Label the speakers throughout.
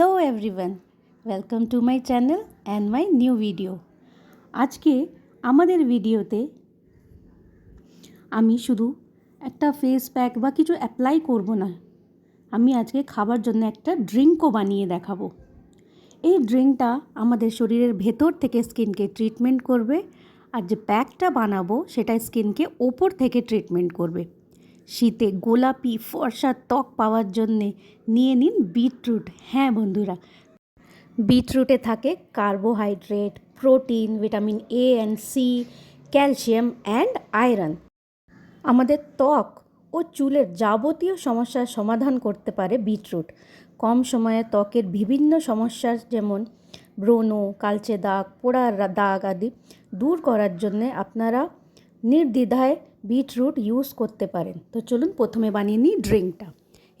Speaker 1: Hello everyone welcome to my channel and my new video আজকে আমাদের ভিডিওতে আমি শুধু একটা ফেস প্যাক বা কিছু অ্যাপ্লাই করব না। আমি আজকে খাবার জন্য একটা ড্রিঙ্কও বানিয়ে দেখাবো। এই ড্রিঙ্কটা আমাদের শরীরের ভেতর থেকে স্কিনকে ট্রিটমেন্ট করবে আর যে প্যাকটা বানাবো সেটা স্কিনকে ওপর থেকে ট্রিটমেন্ট করবে। শীতে গোলাপি, ফর্সা ত্বক পাওয়ার জন্যে নিয়ে নিন বিটরুট। হ্যাঁ বন্ধুরা। বিটরুটে থাকে carbohydrate, protein, vitamin A and C calcium and iron. আমাদের ত্বক ও চুলের যাবতীয় সমস্যার সমাধান করতে পারে বিটরুট। কম সময়ে ত্বকের বিভিন্ন সমস্যার যেমন ব্রণ, কালচে দাগ, পোড়ার দাগ আদি দূর করার জন্যে আপনারা নির্দ্বিধায় বিটরুট ইউজ করতে পারেন। তো চলুন প্রথমে বানিয়ে নিই ড্রিঙ্কটা।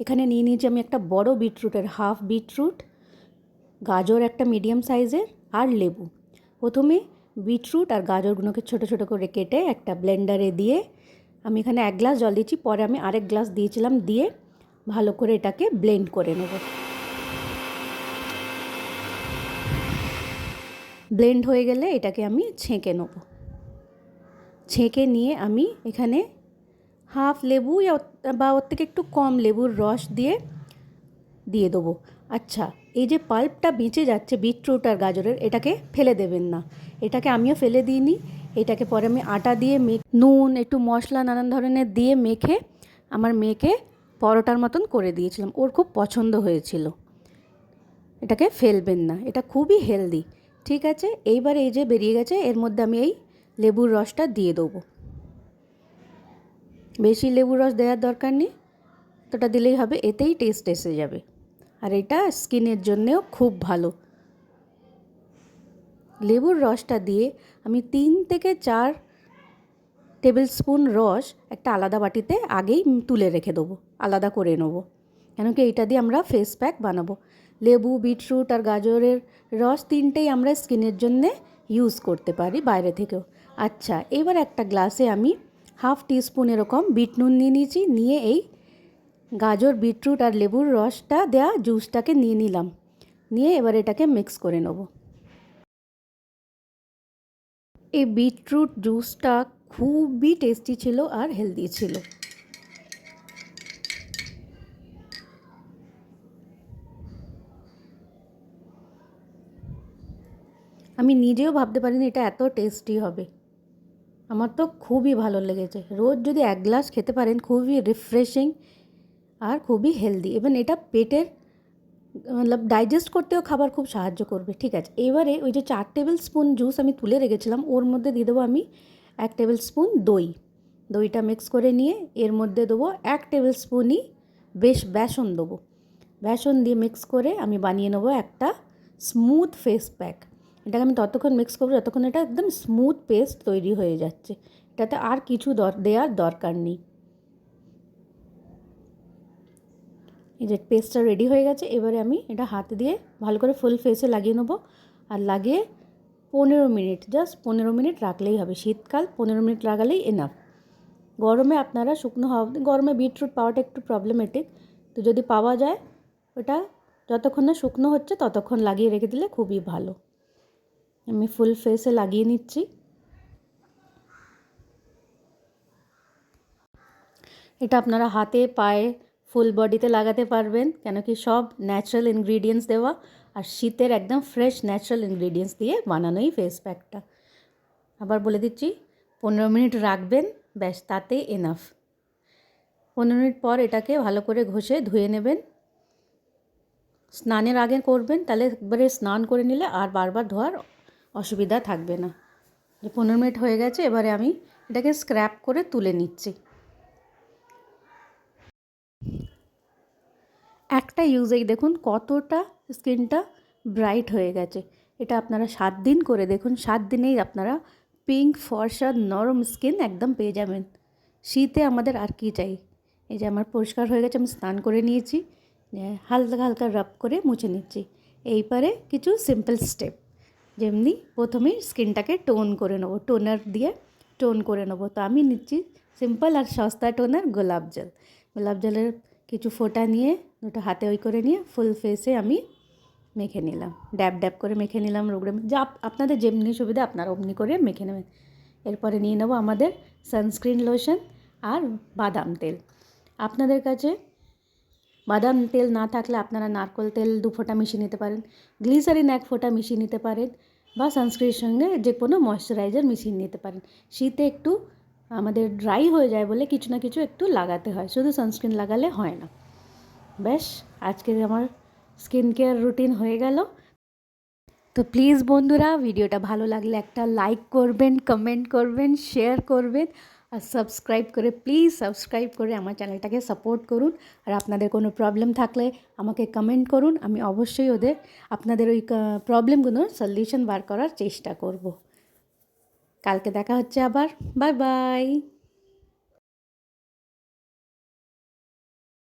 Speaker 1: এখানে নিয়ে নিয়েছি আমি একটা বড় বিটরুটের হাফ বিটরুট, গাজর একটা মিডিয়াম সাইজের আর লেবু। প্রথমে বিটরুট আর গাজরগুলোকে ছোটো ছোটো করে কেটে একটা ব্লেন্ডারে দিয়ে আমি এখানে এক গ্লাস জল দিয়েছি, পরে আমি আরেক গ্লাস দিয়েছিলাম দিয়ে ভালো করে এটাকে ব্লেন্ড করে নেব। ব্লেন্ড হয়ে গেলে এটাকে আমি ছেঁকে নেব। ছেঁকে নিয়ে আমি এখানে হাফ লেবু বা ওর থেকে একটু কম লেবুর রস দিয়ে দিয়ে দেবো। আচ্ছা এই যে পাল্পটা বেঁচে যাচ্ছে বিটরুট আর গাজরের, এটাকে ফেলে দেবেন না। এটাকে আমিও ফেলে দিইনি। এটাকে পরে আমি আটা দিয়ে মেখ নুন, একটু মশলা, নানান ধরনের দিয়ে মেখে আমার মেয়েকে পরোটার মতন করে দিয়েছিলাম। ওর খুব পছন্দ হয়েছিল। এটাকে ফেলবেন না। এটা খুবই হেলদি। ঠিক আছে? এইবার এই যে বেরিয়ে গেছে, এর মধ্যে আমি এই লেবুর রসটা দিয়ে দেবো। বেশি লেবুর রস দেওয়ার দরকার নেই তোটা দিলেই হবে, এতেই টেস্ট এসে যাবে। আর এটা স্কিনের জন্যেও খুব ভালো। লেবুর রসটা দিয়ে আমি তিন থেকে চার টেবিল স্পুন রস একটা আলাদা বাটিতে আগেই তুলে রেখে দেবো, আলাদা করে নেব। কেন কি এইটা দিয়ে আমরা ফেস প্যাক বানাবো। লেবু, বিটরুট আর গাজরের রস তিনটেই আমরা স্কিনের জন্যে ইউজ করতে পারি বাইরে থেকেও। আচ্ছা এবার একটা গ্লাসে আমি হাফ টিস্পুন এরকম বিট নুন নিয়ে নিয়েছি, নিয়ে এই গাজর, বিটরুট আর লেবুর রসটা দেওয়া জুসটাকে নিয়ে নিলাম। নিয়ে এবার এটাকে মিক্স করে নেব। এই বিটরুট জুসটা খুবই টেস্টি ছিল আর হেলদি ছিল। আমি নিজেও ভাবতে পারিনি এটা এত টেস্টি হবে। আমার তো খুবই ভালো লেগেছে। রোজ যদি এক গ্লাস খেতে পারেন, খুবই রিফ্রেশিং আর খুবই হেলদি এবং এটা পেটের, মতলব ডাইজেস্ট করতেও খাবার খুব সাহায্য করবে। ঠিক আছে, এবারে ওই যে চার টেবিল স্পুন জুস আমি তুলে রেখেছিলাম, ওর মধ্যে দিয়ে দেবো আমি এক টেবিল স্পুন দই। দইটা মিক্স করে নিয়ে এর মধ্যে দেবো এক টেবিল স্পুনই বেশ বেসন দেবো। বেসন দিয়ে মিক্স করে আমি বানিয়ে নেব একটা স্মুথ ফেস প্যাক এটাকে আমি ততক্ষণ মিক্স করব যতক্ষণ এটা একদম স্মুথ পেস্ট তৈরি হয়ে যাচ্ছে। এটাতে আর কিছু দর দেওয়ার দরকার নেই। এই যে পেস্টটা রেডি হয়ে গেছে, এবারে আমি এটা হাতে দিয়ে ভালো করে ফুল ফেসে লাগিয়ে নেব। আর লাগিয়ে পনেরো মিনিট জাস্ট পনেরো মিনিট রাখলেই হবে। শীতকাল, পনেরো মিনিট লাগালেই এনাফ গরমে আপনারা শুকনো হওয়া গরমে বিটরুট পাওয়াটা একটু প্রবলেমেটিক তো যদি পাওয়া যায়, ওটা যতক্ষণ না শুকনো হচ্ছে, ততক্ষণ লাগিয়ে রেখে দিলে খুবই ভালো। আমি ফুল ফেসে লাগিয়ে নিচ্ছি। এটা আপনারা হাতে, পায়ে ফুল বডিতে লাগাতে পারবেন, কেন কি সব ন্যাচারাল ইনগ্রিডিয়েন্টস দেওয়া, আর শীতের একদম ফ্রেশ ন্যাচারাল ইনগ্রিডিয়েন্টস দিয়ে বানানোই ফেস প্যাকটা আবার বলে দিচ্ছি, পনেরো মিনিট রাখবেন, ব্যাস তাতে এনাফ পনেরো মিনিট পর এটাকে ভালো করে ঘষে ধুয়ে নেবেন। স্নানের আগে করবেন, তাহলে একবারে স্নান করে নিলে আর বারবার ধোয়ার অসুবিধা থাকবে না। পনেরো মিনিট হয়ে গেছে, এবারে আমি এটাকে স্ক্র্যাপ করে তুলে নিচ্ছি। একটা ইউজেই দেখুন, কতটা স্কিনটা ব্রাইট হয়ে গেছে। এটা আপনারা সাত দিন করে দেখুন, সাত দিনেই আপনারা পিঙ্ক ফর্সা, নরম স্কিন একদম পেয়ে যাবেন। শীতে আমাদের আর কি চাই? এই যে আমার পরিষ্কার হয়ে গেছে, আমি স্নান করে নিয়েছি হালকা হালকা রাব করে মুছে নিচ্ছি। এইবারে কিছু সিম্পল স্টেপ যেমনি প্রথমেই স্কিনটাকে টোন করে নেব, টোনার দিয়ে টোন করে নেব। তো আমি নিচ্ছি সিম্পল আর সস্তা টোনার গোলাপ জল। গোলাপ জলের কিছু ফোঁটা নিয়ে, ওটা হাতে ওই করে নিয়ে ফুল ফেসে আমি মেখে নিলাম। ড্যাব ড্যাব করে মেখে নিলাম রোগড়ে যা আপনাদের যেমনি সুবিধা আপনারা অমনি করে মেখে নেবেন। এরপরে নিয়ে নেব আমাদের সানস্ক্রিন লোশন আর বাদাম তেল। আপনাদের কাছে বাদাম তেল না থাকলে আপনারা নারকোল তেল দু ফোঁটা মিশিয়ে নিতে পারেন। গ্লিসারিন এক ফোঁটা মিশিয়ে নিতে পারেন বা সানস্ক্রিনের সঙ্গে যে কোনো ময়শ্চারাইজার মিশিয়ে নিতে পারেন। শীতে একটু আমাদের ড্রাই হয়ে যায় বলে কিছু না কিছু একটু লাগাতে হয়, শুধু সানস্ক্রিন লাগালে হয় না। ব্যাস আজকে আমার স্কিন কেয়ার রুটিন হয়ে গেল। তো প্লিজ বন্ধুরা ভিডিওটা ভালো লাগলে একটা লাইক করবেন কমেন্ট করবেন শেয়ার করবেন আর সাবস্ক্রাইব করে প্লিজ সাবস্ক্রাইব করে আমার চ্যানেলটাকে সাপোর্ট করুন। আর আপনাদের কোনো প্রবলেম থাকলে আমাকে কমেন্ট করুন, আমি অবশ্যই ওদের আপনাদের ওই প্রবলেমগুলোর সলিউশন বার করার চেষ্টা করব। কালকে দেখা হচ্ছে আবার বাই বাই